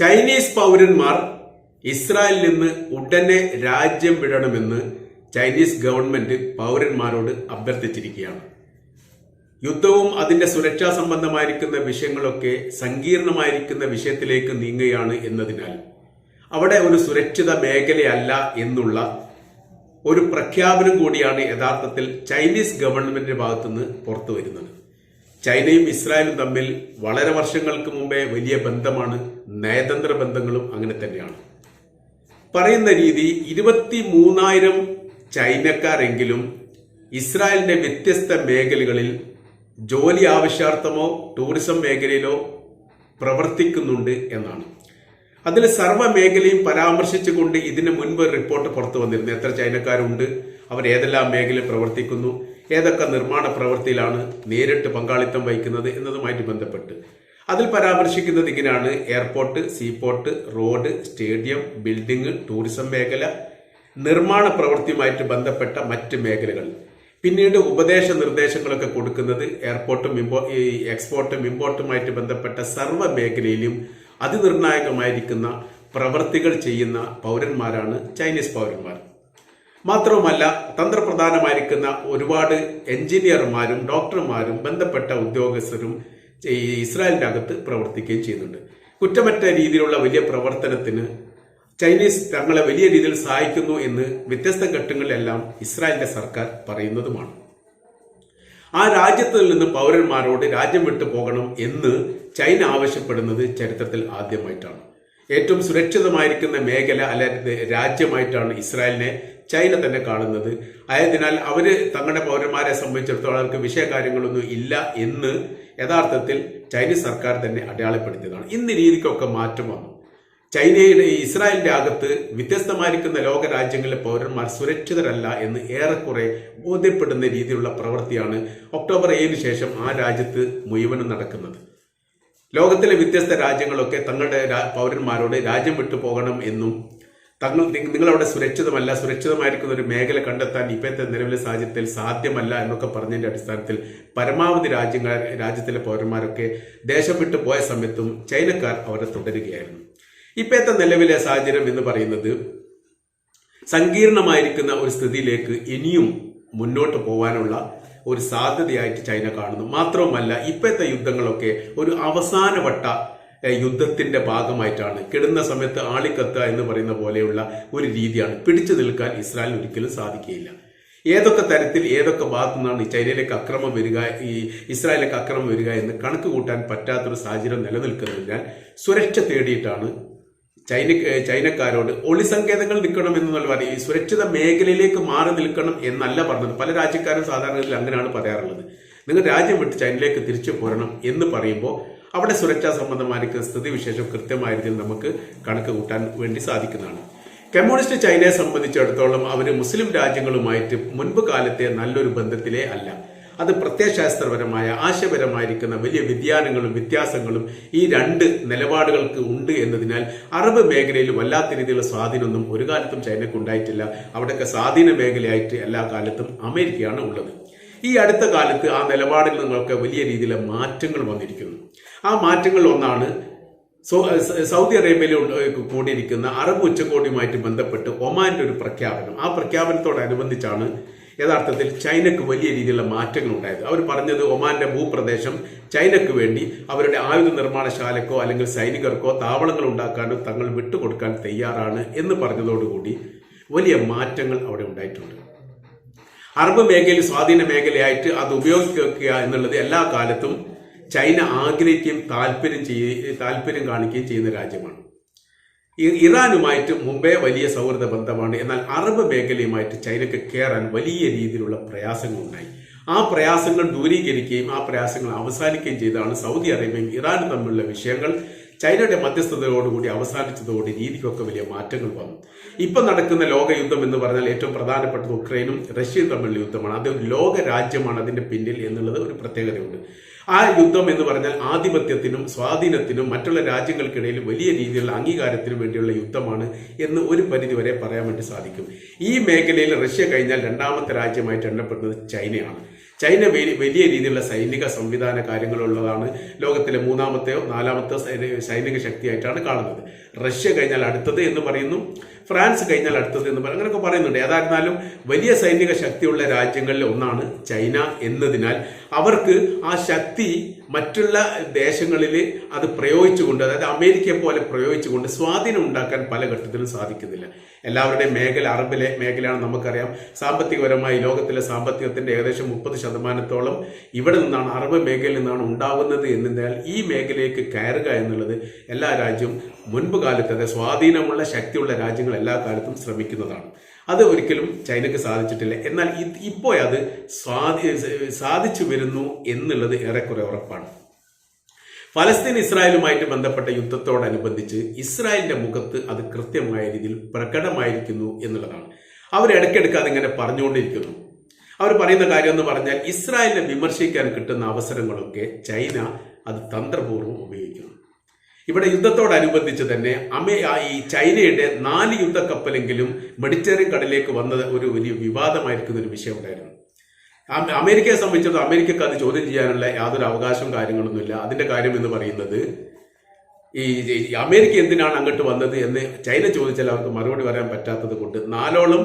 Chinese പൗരന്മാർ ഇസ്രായേലിൽ നിന്ന് ഉടനെ രാജ്യം വിടണമെന്ന് ചൈനീസ് ഗവൺമെന്റ് പൗരന്മാരോട് അഭ്യർത്ഥിച്ചിരിക്കുകയാണ്. യുദ്ധവും അതിന്റെ സുരക്ഷാ സംബന്ധമായിരിക്കുന്ന വിഷയങ്ങളൊക്കെ സങ്കീർണമായിരിക്കുന്ന വിഷയത്തിലേക്ക് നീങ്ങുകയാണ് എന്നതിനാൽ അവിടെ ഒരു സുരക്ഷിത മേഖലയല്ല എന്നുള്ള ഒരു പ്രഖ്യാപനം കൂടിയാണ് യഥാർത്ഥത്തിൽ ചൈനീസ് ഗവൺമെന്റിന്റെ ഭാഗത്തുനിന്ന് പുറത്തു വരുന്നത് ചൈനയും ഇസ്രായേലും തമ്മിൽ വളരെ വർഷങ്ങൾക്ക് മുമ്പേ വലിയ ബന്ധമാണ് നയതന്ത്ര ബന്ധങ്ങളും അങ്ങനെ തന്നെയാണ്. പറയുന്ന രീതി ഇരുപത്തി മൂന്നായിരം ചൈനക്കാരെങ്കിലും ഇസ്രായേലിന്റെ വ്യത്യസ്ത മേഖലകളിൽ ജോലി ആവശ്യാർത്ഥമോ ടൂറിസം മേഖലയിലോ പ്രവർത്തിക്കുന്നുണ്ട് എന്നാണ്. അതിൽ സർവ മേഖലയും പരാമർശിച്ചുകൊണ്ട് ഇതിന് മുൻപ് റിപ്പോർട്ട് പുറത്തു വന്നിരുന്നു. എത്ര ചൈനക്കാരുണ്ട് അവർ ഏതെല്ലാം മേഖലയിൽ പ്രവർത്തിക്കുന്നു ഏതൊക്കെ നിർമ്മാണ പ്രവൃത്തിയിലാണ് നേരിട്ട് പങ്കാളിത്തം വഹിക്കുന്നത് എന്നതുമായിട്ട് ബന്ധപ്പെട്ട്. അതിൽ പരാമർശിക്കുന്നത് ഇങ്ങനെയാണ്. Airport seaport road stadium building tourism മേഖല നിർമ്മാണ പ്രവൃത്തിയുമായിട്ട് ബന്ധപ്പെട്ട മറ്റ് മേഖലകൾ. പിന്നീട് ഉപദേശ നിർദ്ദേശങ്ങളൊക്കെ കൊടുക്കുന്നത് എയർപോർട്ടും ഇമ്പോ എക്സ്പോർട്ടും ഇമ്പോർട്ടുമായിട്ട് ബന്ധപ്പെട്ട സർവ മേഖലയിലും അതിനിർണായകമായിരിക്കുന്ന പ്രവർത്തികൾ ചെയ്യുന്ന പൗരന്മാരാണ് ചൈനീസ് പൗരന്മാർ. മാത്രവുമല്ല തന്ത്രപ്രധാനമായിരിക്കുന്ന ഒരുപാട് എഞ്ചിനീയർമാരും ഡോക്ടർമാരും ബന്ധപ്പെട്ട ഉദ്യോഗസ്ഥരും ഈ ഇസ്രായേലിന്റെ അകത്ത് പ്രവർത്തിക്കുകയും ചെയ്യുന്നുണ്ട്. കുറ്റമറ്റ രീതിയിലുള്ള വലിയ പ്രവർത്തനത്തിന് ചൈനീസ് തങ്ങളെ വലിയ രീതിയിൽ സഹായിക്കുന്നു എന്ന് വ്യത്യസ്ത ഘട്ടങ്ങളിലെല്ലാം ഇസ്രായേലിന്റെ സർക്കാർ പറയുന്നതുമാണ്. ആ രാജ്യത്തിൽ നിന്ന് പൗരന്മാരോട് രാജ്യം വിട്ടു പോകണം എന്ന് ചൈന ആവശ്യപ്പെടുന്നത് ചരിത്രത്തിൽ ആദ്യമായിട്ടാണ്. ഏറ്റവും സുരക്ഷിതമായിരിക്കുന്ന മേഖല അല്ലെങ്കിൽ രാജ്യമായിട്ടാണ് ഇസ്രായേലിനെ ചൈന തന്നെ കാണുന്നത്. ആയതിനാൽ അവർ തങ്ങളുടെ പൗരന്മാരെ സംബന്ധിച്ചിടത്തോളം അവർക്ക് വിഷയകാര്യങ്ങളൊന്നും ഇല്ല എന്ന് യഥാർത്ഥത്തിൽ ചൈനീസ് സർക്കാർ തന്നെ അടയാളപ്പെടുത്തിയതാണ്. ഇന്ന് രീതിക്കൊക്കെ മാറ്റം വന്നു. ചൈനയുടെ ഇസ്രായേലിന്റെ അകത്ത് വ്യത്യസ്തമായിരിക്കുന്ന ലോക രാജ്യങ്ങളിലെ പൗരന്മാർ സുരക്ഷിതരല്ല എന്ന് ഏറെക്കുറെ ബോധ്യപ്പെടുന്ന രീതിയിലുള്ള പ്രവൃത്തിയാണ് ഒക്ടോബർ ഏഴിന് ശേഷം ആ രാജ്യത്ത് മുഴുവനും നടക്കുന്നത്. ലോകത്തിലെ വ്യത്യസ്ത രാജ്യങ്ങളൊക്കെ തങ്ങളുടെ പൗരന്മാരോട് രാജ്യം വിട്ടു പോകണം എന്നും തങ്ങൾ നിങ്ങളവിടെ സുരക്ഷിതമല്ല. സുരക്ഷിതമായിരിക്കുന്ന ഒരു മേഖല കണ്ടെത്താൻ ഇപ്പോഴത്തെ നിലവിലെ സാഹചര്യത്തിൽ സാധ്യമല്ല എന്നൊക്കെ പറഞ്ഞതിന്റെ അടിസ്ഥാനത്തിൽ പരമാവധി രാജ്യങ്ങൾ രാജ്യത്തിലെ പൗരന്മാരൊക്കെ ദേശം വിട്ടു പോയ സമയത്തും ചൈനക്കാർ അവരെ തുടരുകയായിരുന്നു. ഇപ്പോഴത്തെ നിലവിലെ സാഹചര്യം എന്ന് പറയുന്നത് സങ്കീർണമായിരിക്കുന്ന ഒരു സ്ഥിതിയിലേക്ക് ഇനിയും മുന്നോട്ട് പോകാനുള്ള ഒരു സാധ്യതയായിട്ട് ചൈന കാണുന്നു. മാത്രവുമല്ല ഇപ്പോഴത്തെ യുദ്ധങ്ങളൊക്കെ ഒരു അവസാനവട്ട യുദ്ധത്തിന്റെ ഭാഗമായിട്ടാണ്. കിടുന്ന സമയത്ത് ആളിക്കത്ത എന്ന് പറയുന്ന പോലെയുള്ള ഒരു രീതിയാണ്. പിടിച്ചു നിൽക്കാൻ ഇസ്രായേൽ ഒരിക്കലും സാധിക്കുകയില്ല. ഏതൊക്കെ തരത്തിൽ ഏതൊക്കെ ഭാഗത്തു നിന്നാണ് ചൈനയിലേക്ക് അക്രമം വരിക ഈ ഇസ്രായേലിലേക്ക് അക്രമം വരിക എന്ന് കണക്ക് കൂട്ടാൻ പറ്റാത്തൊരു സാഹചര്യം നിലനിൽക്കുന്നതിനാൽ സുരക്ഷ തേടിയിട്ടാണ് ചൈന ചൈനക്കാരോട് ഒളിസങ്കേതങ്ങൾ നിൽക്കണം എന്നുള്ള പറയും സുരക്ഷിത മേഖലയിലേക്ക് മാറി നിൽക്കണം എന്നല്ല പറഞ്ഞത്. പല രാജ്യക്കാരും സാധാരണ അങ്ങനെയാണ് പറയാറുള്ളത്. നിങ്ങൾ രാജ്യം വിട്ട് ചൈനയിലേക്ക് തിരിച്ചു പോരണം എന്ന് പറയുമ്പോൾ അവിടെ സുരക്ഷാ സംബന്ധമായിരിക്കുന്ന സ്ഥിതിവിശേഷം കൃത്യമായ രീതിയിൽ നമുക്ക് കണക്ക് കൂട്ടാൻ വേണ്ടി സാധിക്കുന്നതാണ്. കമ്മ്യൂണിസ്റ്റ് ചൈനയെ സംബന്ധിച്ചിടത്തോളം അവർ മുസ്ലിം രാജ്യങ്ങളുമായിട്ട് മുൻപ് കാലത്തെ നല്ലൊരു ബന്ധത്തിലേ അല്ല. അത് പ്രത്യയശാസ്ത്രപരമായ ആശയപരമായിരിക്കുന്ന വലിയ വ്യതിയാനങ്ങളും വ്യത്യാസങ്ങളും ഈ രണ്ട് നിലപാടുകൾക്ക് ഉണ്ട് എന്നതിനാൽ അറബ് മേഖലയിൽ വല്ലാത്ത രീതിയിലുള്ള സ്വാധീനമൊന്നും ഒരു കാലത്തും ചൈനയ്ക്ക് ഉണ്ടായിട്ടില്ല. അവിടെയൊക്കെ സ്വാധീന മേഖലയായിട്ട് എല്ലാ കാലത്തും അമേരിക്കയാണ് ഉള്ളത്. ഈ അടുത്ത കാലത്ത് ആ നിലപാടിൽ നിങ്ങൾക്ക് വലിയ രീതിയിലെ മാറ്റങ്ങൾ വന്നിരിക്കുന്നു. ആ മാറ്റങ്ങളിൽ ഒന്നാണ് സൗദി അറേബ്യയിൽ കൂടിയിരിക്കുന്ന അറബ് ഉച്ചകോടിയുമായിട്ട് ബന്ധപ്പെട്ട് ഒമാന്റെ ഒരു പ്രഖ്യാപനം. ആ പ്രഖ്യാപനത്തോടനുബന്ധിച്ചാണ് യഥാർത്ഥത്തിൽ ചൈനക്ക് വലിയ രീതിയിലുള്ള മാറ്റങ്ങൾ ഉണ്ടായത് അവർ പറഞ്ഞത് ഒമാന്റെ ഭൂപ്രദേശം ചൈനക്ക് വേണ്ടി അവരുടെ ആയുധ നിർമ്മാണശാലക്കോ അല്ലെങ്കിൽ സൈനികർക്കോ താവളങ്ങൾ ഉണ്ടാക്കാനോ തങ്ങൾ വിട്ടുകൊടുക്കാൻ തയ്യാറാണ് എന്ന് പറഞ്ഞതോടുകൂടി വലിയ മാറ്റങ്ങൾ അവിടെ ഉണ്ടായിട്ടുണ്ട്. അറബ് മേഖലയിൽ സ്വാധീന മേഖലയായിട്ട് അത് ഉപയോഗിക്കുക എന്നുള്ളത് എല്ലാ കാലത്തും ചൈന ആഗ്രഹിക്കുകയും താല്പര്യം ചെയ്യ താല്പര്യം കാണിക്കുകയും ചെയ്യുന്ന രാജ്യമാണ്. ഇറാനുമായിട്ട് മുമ്പേ വലിയ സൗഹൃദ ബന്ധമാണ്. എന്നാൽ അറബ് മേഖലയുമായിട്ട് ചൈനയ്ക്ക് കയറാൻ വലിയ രീതിയിലുള്ള പ്രയാസങ്ങൾ ഉണ്ടായി ആ പ്രയാസങ്ങൾ ദൂരീകരിക്കുകയും ആ പ്രയാസങ്ങൾ അവസാനിക്കുകയും ചെയ്താണ് സൗദി അറേബ്യയും ഇറാനും തമ്മിലുള്ള വിഷയങ്ങൾ. ചൈനയുടെ മധ്യസ്ഥതയോടുകൂടി അവസാനിച്ചതോടെ രീതിക്കൊക്കെ വലിയ മാറ്റങ്ങൾ വന്നു. ഇപ്പം നടക്കുന്ന ലോകയുദ്ധം എന്ന് പറഞ്ഞാൽ ഏറ്റവും പ്രധാനപ്പെട്ടത് ഉക്രൈനും റഷ്യയും തമ്മിലുള്ള യുദ്ധമാണ്. അത് ഒരു ലോക രാജ്യമാണ് അതിന്റെ പിന്നിൽ എന്നുള്ളത് ഒരു പ്രത്യേകതയുണ്ട്. ആ യുദ്ധം എന്ന് പറഞ്ഞാൽ ആധിപത്യത്തിനും സ്വാധീനത്തിനും മറ്റുള്ള രാജ്യങ്ങൾക്കിടയിൽ വലിയ രീതിയിലുള്ള അംഗീകാരത്തിനും വേണ്ടിയുള്ള യുദ്ധമാണ് എന്ന് ഒരു പരിധിവരെ പറയാൻ വേണ്ടി സാധിക്കും. ഈ മേഖലയിൽ റഷ്യ കഴിഞ്ഞാൽ രണ്ടാമത്തെ രാജ്യമായിട്ട് എണ്ണപ്പെടുന്നത് ചൈനയാണ്. ചൈന വലിയ രീതിയിലുള്ള സൈനിക സംവിധാന കാര്യങ്ങളുള്ളതാണ് ലോകത്തിലെ മൂന്നാമത്തെയോ നാലാമത്തെയോ സൈനിക ശക്തിയായിട്ടാണ് കാണുന്നത്. റഷ്യ കഴിഞ്ഞാൽ അടുത്തത് എന്ന് പറയുന്നു. ഫ്രാൻസ് കഴിഞ്ഞാൽ അടുത്തത് എന്ന് പറയും അങ്ങനെയൊക്കെ പറയുന്നുണ്ട്. ഏതായിരുന്നാലും വലിയ സൈനിക ശക്തിയുള്ള രാജ്യങ്ങളിൽ ഒന്നാണ് ചൈന എന്നതിനാൽ അവർക്ക് ആ ശക്തി മറ്റുള്ള ദേശങ്ങളിൽ അത് പ്രയോഗിച്ചുകൊണ്ട് അതായത് അമേരിക്കയെ പോലെ പ്രയോഗിച്ചുകൊണ്ട് സ്വാധീനം ഉണ്ടാക്കാൻ പല ഘട്ടത്തിലും സാധിക്കുന്നില്ല. എല്ലാവരുടെയും മേഖല അറബിലെ മേഖലയാണ് നമുക്കറിയാം. സാമ്പത്തികപരമായി ലോകത്തിലെ സാമ്പത്തികത്തിന്റെ ഏകദേശം മുപ്പത് ശതമാനത്തോളം ഇവിടെ നിന്നാണ് അറബ് മേഖലയിൽ നിന്നാണ് ഉണ്ടാവുന്നത് എന്നതിനാൽ ഈ മേഖലയിലേക്ക് കയറുക എന്നുള്ളത് എല്ലാ രാജ്യവും മുൻപ് കാലത്ത് അതായത് സ്വാധീനമുള്ള ശക്തിയുള്ള രാജ്യങ്ങൾ എല്ലാ കാലത്തും ശ്രമിക്കുന്നതാണ്. അത് ഒരിക്കലും ചൈനക്ക് സാധിച്ചിട്ടില്ല. എന്നാൽ ഇപ്പോൾ അത് സ്വാധീ സാധിച്ചു വരുന്നു എന്നുള്ളത് ഏറെക്കുറെ ഉറപ്പാണ്. ഫലസ്തീൻ ഇസ്രായേലുമായിട്ട് ബന്ധപ്പെട്ട യുദ്ധത്തോടനുബന്ധിച്ച് ഇസ്രായേലിന്റെ മുഖത്ത് അത് കൃത്യമായ രീതിയിൽ പ്രകടമായിരിക്കുന്നു എന്നുള്ളതാണ്. അവർ ഇടയ്ക്കിടയ്ക്ക് അതിങ്ങനെ പറഞ്ഞുകൊണ്ടിരിക്കുന്നു. അവർ പറയുന്ന കാര്യം എന്ന് പറഞ്ഞാൽ ഇസ്രായേലിനെ വിമർശിക്കാൻ കിട്ടുന്ന അവസരങ്ങളൊക്കെ ചൈന അത് തന്ത്രപൂർവം ഇവിടെ യുദ്ധത്തോടനുബന്ധിച്ച് തന്നെ അമേ ഈ ചൈനയുടെ നാല് യുദ്ധക്കപ്പലെങ്കിലും മെഡിറ്ററേനിയൻ കടലിലേക്ക് വന്നത് ഒരു വലിയ വിവാദമായിരിക്കുന്ന ഒരു വിഷയം ഉണ്ടായിരുന്നു അമ- അമേരിക്കയെ സംബന്ധിച്ചിടത്തോളം അമേരിക്കക്ക് അത് ചോദ്യം ചെയ്യാനുള്ള യാതൊരു അവകാശവും കാര്യങ്ങളൊന്നുമില്ല. അതിന്റെ കാര്യം എന്ന് പറയുന്നത് ഈ അമേരിക്ക എന്തിനാണ് അങ്ങോട്ട് വന്നത് എന്ന് ചൈന ചോദിച്ചാൽ അവർക്ക് മറുപടി പറയാൻ പറ്റാത്തത് കൊണ്ട് നാലോളം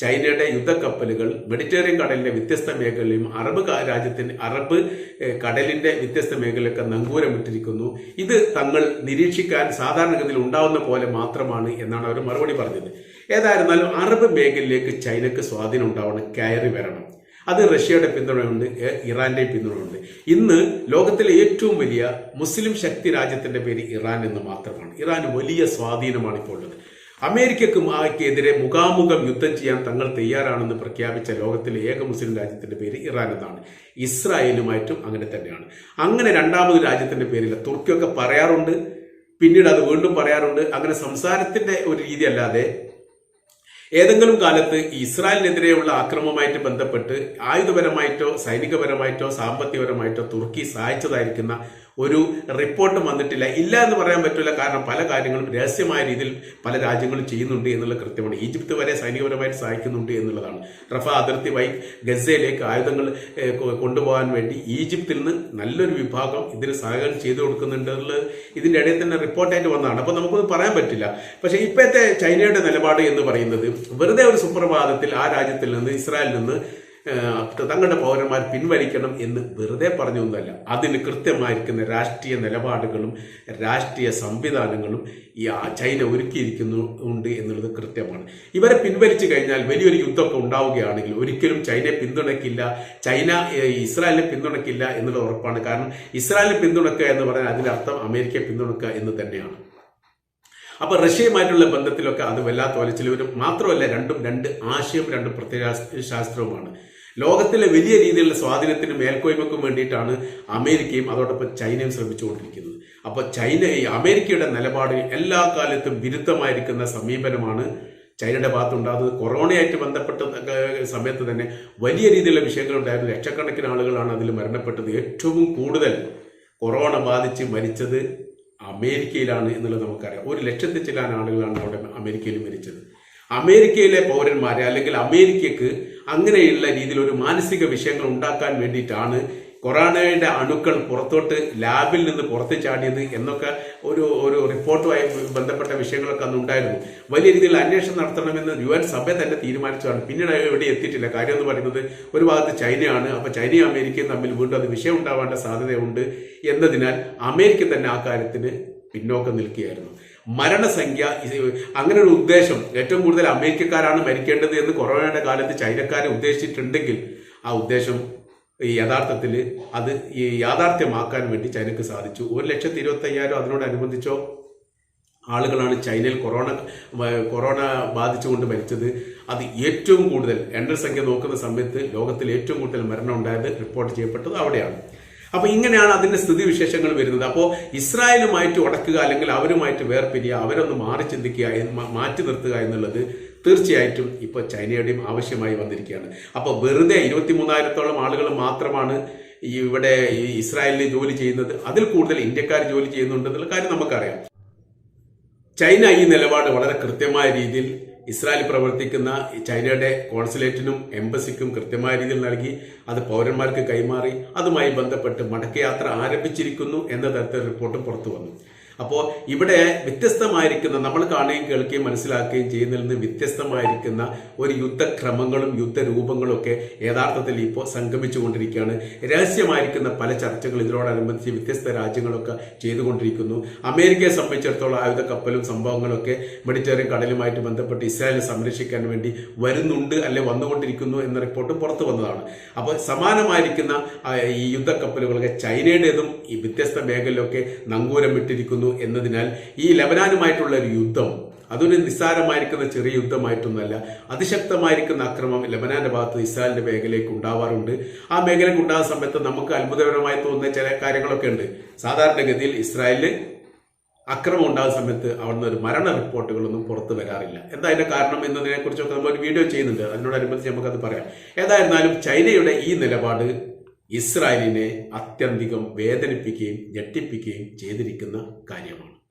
ചൈനയുടെ യുദ്ധക്കപ്പലുകൾ മെഡിറ്ററേനിയൻ കടലിന്റെ വ്യത്യസ്ത മേഖലയും അറബ് രാജ്യത്തിന്റെ അറബ് കടലിന്റെ വ്യത്യസ്ത മേഖലയൊക്കെ നങ്കൂരമിട്ടിരിക്കുന്നു. ഇത് തങ്ങൾ നിരീക്ഷിക്കാൻ സാധാരണഗതിയിൽ ഉണ്ടാവുന്ന പോലെ മാത്രമാണ് എന്നാണ് അവർ മറുപടി പറഞ്ഞത്. ഏതായിരുന്നാലും അറബ് മേഖലയിലേക്ക് ചൈനക്ക് സ്വാധീനം ഉണ്ടാവണം കയറി വരണം. അത് റഷ്യയുടെ പിന്തുണയുണ്ട് ഇറാന്റെ പിന്തുണയുണ്ട്. ഇന്ന് ലോകത്തിലെ ഏറ്റവും വലിയ മുസ്ലിം ശക്തി രാജ്യത്തിന്റെ പേര് ഇറാൻ എന്ന് മാത്രമാണ്. ഇറാൻ വലിയ സ്വാധീനമാണ് ഇപ്പോൾ ഉള്ളത്. അമേരിക്കക്ക് എതിരെ മുഖാമുഖം യുദ്ധം ചെയ്യാൻ തങ്ങൾ തയ്യാറാണെന്ന് പ്രഖ്യാപിച്ച ലോകത്തിലെ ഏക മുസ്ലിം രാജ്യത്തിന്റെ പേര് ഇറാൻ എന്നാണ്. ഇസ്രായേലുമായിട്ടും അങ്ങനെ തന്നെയാണ്. അങ്ങനെ രണ്ടാമത് രാജ്യത്തിന്റെ പേരില്ല തുർക്കിയൊക്കെ പറയാറുണ്ട്. പിന്നീട് അത് വീണ്ടും പറയാറുണ്ട്. അങ്ങനെ സംസാരത്തിന്റെ ഒരു രീതി അല്ലാതെ ഏതെങ്കിലും കാലത്ത് ഇസ്രായേലിനെതിരെയുള്ള ആക്രമമായിട്ട് ബന്ധപ്പെട്ട് ആയുധപരമായിട്ടോ സൈനികപരമായിട്ടോ സാമ്പത്തികപരമായിട്ടോ തുർക്കി സഹായിച്ചതായിരിക്കുന്ന ഒരു റിപ്പോർട്ടും വന്നിട്ടില്ല. ഇല്ല എന്ന് പറയാൻ പറ്റില്ല കാരണം പല കാര്യങ്ങളും രഹസ്യമായ രീതിയിൽ പല രാജ്യങ്ങളും ചെയ്യുന്നുണ്ട് എന്നുള്ള കൃത്യമാണ്. ഈജിപ്ത് വരെ സൈനികപരമായിട്ട് സഹായിക്കുന്നുണ്ട് എന്നുള്ളതാണ്. റഫ അതിർത്തി വൈ ഗസയിലേക്ക് ആയുധങ്ങൾ കൊണ്ടുപോകാൻ വേണ്ടി ഈജിപ്തിൽ നിന്ന് നല്ലൊരു വിഭാഗം ഇതിന് സഹകരണം ചെയ്തു കൊടുക്കുന്നുണ്ട് ഇതിന്റെ ഇടയിൽ തന്നെ റിപ്പോർട്ടായിട്ട് വന്നതാണ്. അപ്പോൾ നമുക്കൊന്നും പറയാൻ പറ്റില്ല. പക്ഷേ ഇപ്പോഴത്തെ ചൈനയുടെ നിലപാട് എന്ന് പറയുന്നത് വെറുതെ ഒരു സുപ്രഭാതത്തിൽ ആ രാജ്യത്തിൽ നിന്ന് ഇസ്രായേലിൽ നിന്ന് തങ്ങളുടെ പൗരന്മാർ പിൻവലിക്കണം എന്ന് വെറുതെ പറഞ്ഞൊന്നുമല്ല. അതിന് കൃത്യമായിരിക്കുന്ന രാഷ്ട്രീയ നിലപാടുകളും രാഷ്ട്രീയ സംവിധാനങ്ങളും ഈ ചൈന ഒരുക്കിയിരിക്കുന്നു ഉണ്ട് എന്നുള്ളത് കൃത്യമാണ്. ഇവരെ പിൻവലിച്ചു കഴിഞ്ഞാൽ വലിയൊരു യുദ്ധമൊക്കെ ഉണ്ടാവുകയാണെങ്കിൽ ഒരിക്കലും ചൈനയെ പിന്തുണയ്ക്കില്ല ചൈന ഇസ്രായേലിനെ പിന്തുണയ്ക്കില്ല എന്നുള്ളത് ഉറപ്പാണ്. കാരണം ഇസ്രായേലിനെ പിന്തുണക്കുക എന്ന് പറഞ്ഞാൽ അതിനർത്ഥം അമേരിക്കയെ പിന്തുണക്കുക എന്ന് തന്നെയാണ്. അപ്പൊ റഷ്യയുമായിട്ടുള്ള ബന്ധത്തിലൊക്കെ അത് വല്ലാത്ത ഒലച്ചിലൂരും മാത്രമല്ല രണ്ടും രണ്ട് ആശയം രണ്ട് പ്രത്യേക ശാസ്ത്രവുമാണ്. ലോകത്തിലെ വലിയ രീതിയിലുള്ള സ്വാധീനത്തിനും മേൽക്കോയ്മക്കും വേണ്ടിയിട്ടാണ് അമേരിക്കയും അതോടൊപ്പം ചൈനയും ശ്രമിച്ചുകൊണ്ടിരിക്കുന്നത്. അപ്പൊ ചൈന ഈ അമേരിക്കയുടെ നിലപാട് എല്ലാ കാലത്തും വിരുദ്ധമായിരിക്കുന്ന സമീപനമാണ്. ചൈനയുടെ ഭാഗത്തുണ്ടാകുന്നത് കൊറോണയായിട്ട് ബന്ധപ്പെട്ട സമയത്ത് തന്നെ വലിയ രീതിയിലുള്ള വിഷയങ്ങൾ വിഷയങ്ങളുണ്ടായിരുന്നു. ലക്ഷക്കണക്കിന് ആളുകളാണ് അതിൽ മരണപ്പെട്ടത്. ഏറ്റവും കൂടുതൽ കൊറോണ ബാധിച്ച് മരിച്ചത് അമേരിക്കയിലാണ് എന്നുള്ളത് നമുക്കറിയാം. ഒരു ലക്ഷത്തിൽ ചില ആളുകളാണ് അവിടെ അമേരിക്കയിൽ മരിച്ചത്. അമേരിക്കയിലെ പൗരന്മാരെ അല്ലെങ്കിൽ അമേരിക്കക്ക് അങ്ങനെയുള്ള രീതിയിൽ ഒരു മാനസിക വിഷയങ്ങൾ ഉണ്ടാക്കാൻ വേണ്ടിയിട്ടാണ് കൊറോണയുടെ അണുക്കൾ പുറത്തോട്ട് ലാബിൽ നിന്ന് പുറത്ത് ചാടിയത് എന്നൊക്കെ ഒരു ഒരു റിപ്പോർട്ടുമായി ബന്ധപ്പെട്ട വിഷയങ്ങളൊക്കെ അന്ന് ഉണ്ടായിരുന്നു. വലിയ രീതിയിൽ അന്വേഷണം നടത്തണമെന്ന് യു എൻ സഭ തന്നെ തീരുമാനിച്ചതാണ്. പിന്നീട് എവിടെ എത്തിയിട്ടില്ല. കാര്യം എന്ന് പറയുന്നത് ഒരു ഭാഗത്ത് ചൈനയാണ്. അപ്പോൾ ചൈനയും അമേരിക്കയും തമ്മിൽ വീണ്ടും അത് വിഷയം ഉണ്ടാവേണ്ട സാധ്യതയുണ്ട് എന്നതിനാൽ അമേരിക്ക തന്നെ ആ കാര്യത്തിന് പിന്നോക്കം നിൽക്കുകയായിരുന്നു. മരണസംഖ്യ അങ്ങനെ ഒരു ഉദ്ദേശം ഏറ്റവും കൂടുതൽ അമേരിക്കക്കാരാണ് മരിക്കേണ്ടത് എന്ന് കൊറോണയുടെ കാലത്ത് ചൈനക്കാരെ ഉദ്ദേശിച്ചിട്ടുണ്ടെങ്കിൽ ആ ഉദ്ദേശം യഥാർത്ഥത്തിൽ അത് ഈ യാഥാർത്ഥ്യമാക്കാൻ വേണ്ടി ചൈനക്ക് സാധിച്ചു. ഒരു ലക്ഷത്തി ഇരുപത്തയ്യായിരം അതിനോടനുബന്ധിച്ചോ ആളുകളാണ് ചൈനയിൽ കൊറോണ കൊറോണ ബാധിച്ചുകൊണ്ട് മരിച്ചത്. അത് ഏറ്റവും കൂടുതൽ എണ്ണസംഖ്യ നോക്കുന്ന സമയത്ത് ലോകത്തിൽ ഏറ്റവും കൂടുതൽ മരണം ഉണ്ടായത് റിപ്പോർട്ട് ചെയ്യപ്പെട്ടത് അവിടെയാണ്. അപ്പോൾ ഇങ്ങനെയാണ് അതിന്റെ സ്ഥിതി വിശേഷങ്ങൾ വരുന്നത്. അപ്പോൾ ഇസ്രായേലുമായിട്ട് ഉടക്കുക അല്ലെങ്കിൽ അവരുമായിട്ട് വേർപിരിയുക അവരൊന്ന് മാറി ചിന്തിക്കുക മാറ്റി നിർത്തുക എന്നുള്ളത് തീർച്ചയായിട്ടും ഇപ്പോൾ ചൈനയുടെയും ആവശ്യമായി വന്നിരിക്കുകയാണ്. അപ്പോൾ വെറുതെ ഇരുപത്തി മൂന്നായിരത്തോളം ആളുകൾ മാത്രമാണ് ഈ ഇവിടെ ഈ ഇസ്രായേലിൽ ജോലി ചെയ്യുന്നത്. അതിൽ കൂടുതൽ ഇന്ത്യക്കാർ ജോലി ചെയ്യുന്നുണ്ടെന്നുള്ള കാര്യം നമുക്കറിയാം. ചൈന ഈ നിലപാട് വളരെ കൃത്യമായ രീതിയിൽ ഇസ്രായേൽ പ്രവർത്തിക്കുന്ന ചൈനയുടെ കോൺസുലേറ്റിനും എംബസിക്കും കൃത്യമായ രീതിയിൽ നൽകി അത് പൗരന്മാർക്ക് കൈമാറി അതുമായി ബന്ധപ്പെട്ട് മടക്കയാത്ര ആരംഭിച്ചിരിക്കുന്നു എന്ന തരത്തിൽ റിപ്പോർട്ട് പുറത്തു വന്നു അപ്പോൾ ഇവിടെ വ്യത്യസ്തമായിരിക്കുന്ന നമ്മൾ കാണുകയും കേൾക്കുകയും മനസ്സിലാക്കുകയും ചെയ്യുന്നതിൽ നിന്ന് വ്യത്യസ്തമായിരിക്കുന്ന ഒരു യുദ്ധക്രമങ്ങളും യുദ്ധരൂപങ്ങളും ഒക്കെ യഥാർത്ഥത്തിൽ ഇപ്പോൾ സംഗമിച്ചുകൊണ്ടിരിക്കുകയാണ്. രഹസ്യമായിരിക്കുന്ന പല ചർച്ചകൾ ഇതിനോടനുബന്ധിച്ച് വ്യത്യസ്ത രാജ്യങ്ങളൊക്കെ ചെയ്തുകൊണ്ടിരിക്കുന്നു. അമേരിക്കയെ സംബന്ധിച്ചിടത്തോളം ആയുധ കപ്പലും സംഭവങ്ങളൊക്കെ മെഡിറ്ററേനിയൻ കടലുമായിട്ട് ബന്ധപ്പെട്ട് ഇസ്രായേലിനെ സംരക്ഷിക്കാൻ വേണ്ടി വരുന്നുണ്ട് അല്ലെ വന്നുകൊണ്ടിരിക്കുന്നു എന്ന റിപ്പോർട്ട് പുറത്തു വന്നതാണ്. അപ്പോൾ സമാനമായിരിക്കുന്ന ഈ യുദ്ധക്കപ്പലുകളൊക്കെ ചൈനയുടേതും ഈ വ്യത്യസ്ത മേഖലയിലൊക്കെ നങ്കൂരം എന്നതിനാൽ ഈ ലബനാനുമായിട്ടുള്ള ഒരു യുദ്ധം അതൊരു നിസ്സാരമായിരിക്കുന്ന ചെറിയ യുദ്ധമായിട്ടൊന്നുമല്ല അതിശക്തമായിരിക്കുന്ന അക്രമം ലബനാന്റെ ഭാഗത്ത് ഇസ്രായേലിന്റെ മേഖലയ്ക്ക് ഉണ്ടാവാറുണ്ട്. ആ മേഖലയ്ക്ക് ഉണ്ടാകുന്ന സമയത്ത് നമുക്ക് അത്ഭുതകരമായി തോന്നുന്ന ചില കാര്യങ്ങളൊക്കെ ഉണ്ട്. സാധാരണഗതിയിൽ ഇസ്രായേലിൽ അക്രമം ഉണ്ടാകുന്ന സമയത്ത് അവിടുന്ന് ഒരു മരണ റിപ്പോർട്ടുകളൊന്നും പുറത്തു വരാറില്ല. എന്താ അതിന്റെ കാരണം എന്നതിനെ കുറിച്ചൊക്കെ നമ്മൾ ഒരു വീഡിയോ ചെയ്യുന്നുണ്ട്. അതിനോടനുബന്ധിച്ച് നമുക്കത് പറയാം. ഏതായിരുന്നാലും ചൈനയുടെ ഈ നിലപാട് ഇസ്രായേലിനെ അത്യന്തികം വേദനിപ്പിക്കുകയും ഞെട്ടിപ്പിക്കുകയും ചെയ്തിരിക്കുന്ന കാര്യമാണ്.